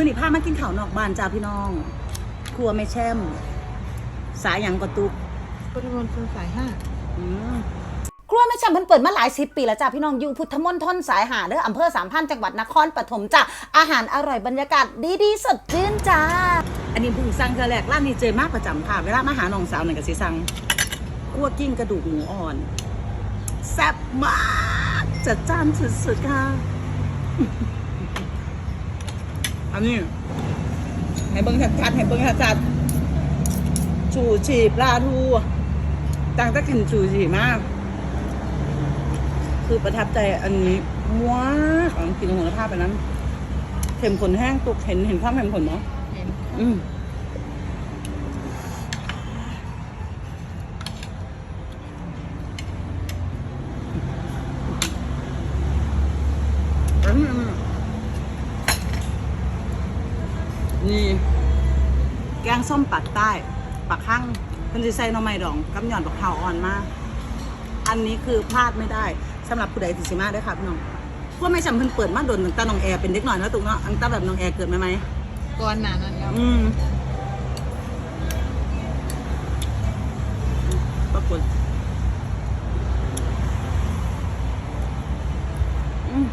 มื่อนี้พามากินข้าวนอกบ้านจ้าพี่น้อง ครัวไม่แช่ม สายหยังกระตุกปริมณฑลสายห้าอืมครัวแม่ชำเพิ่นเปิดมาหลายสิบปีแล้วจ้าพี่น้องอยู่พุทธมณฑลสายหาเด้ออำเภอสามพันจังหวัดนครปฐมจ้าอาหารอร่อยบรรยากาศดีๆสดชื่นจ้า อันนี้เพิ่งสั่งเธอแรกร้านนี้เจอมากประจำค่ะ เวลามาหาน้องสาวหนึ่งกับสิสั่งคั่วกิ้งกระดูกหมูอ่อน แซ่บมากจัดจ้านสุดๆค่ะอั นนี้ให้เบิ้งชัดๆให้เบิ้งชัดๆชูชีปลาทูต่างแต่กินชูชีมาก คือประทับใจอันนี้มากของกินของคุณภาพไปนั้นเข็มขนแห้งตุกเห็นเห็นความเข็มขนเนาะเห็นอืมอืม นี่ แกงส้มปักใต้ปักข้างเป็นสิใส่น้อไม้ดองกำหย่อนบักเผาอ่อนมาก อันนี้คือพลาดไม่ได้สำหรับผู้ใดติดสิมาได้วยครับน้องว่าไม่จำเพิ่นเปิดมาโดนตั้งต่น้องแอร์เป็นเด็กหน่อยแล้วตุกเนาะตั้งแต่แบบน้องแอร์เกิดไหมไหมก่อนหนานั้นแล้วอืมปรากฏอืม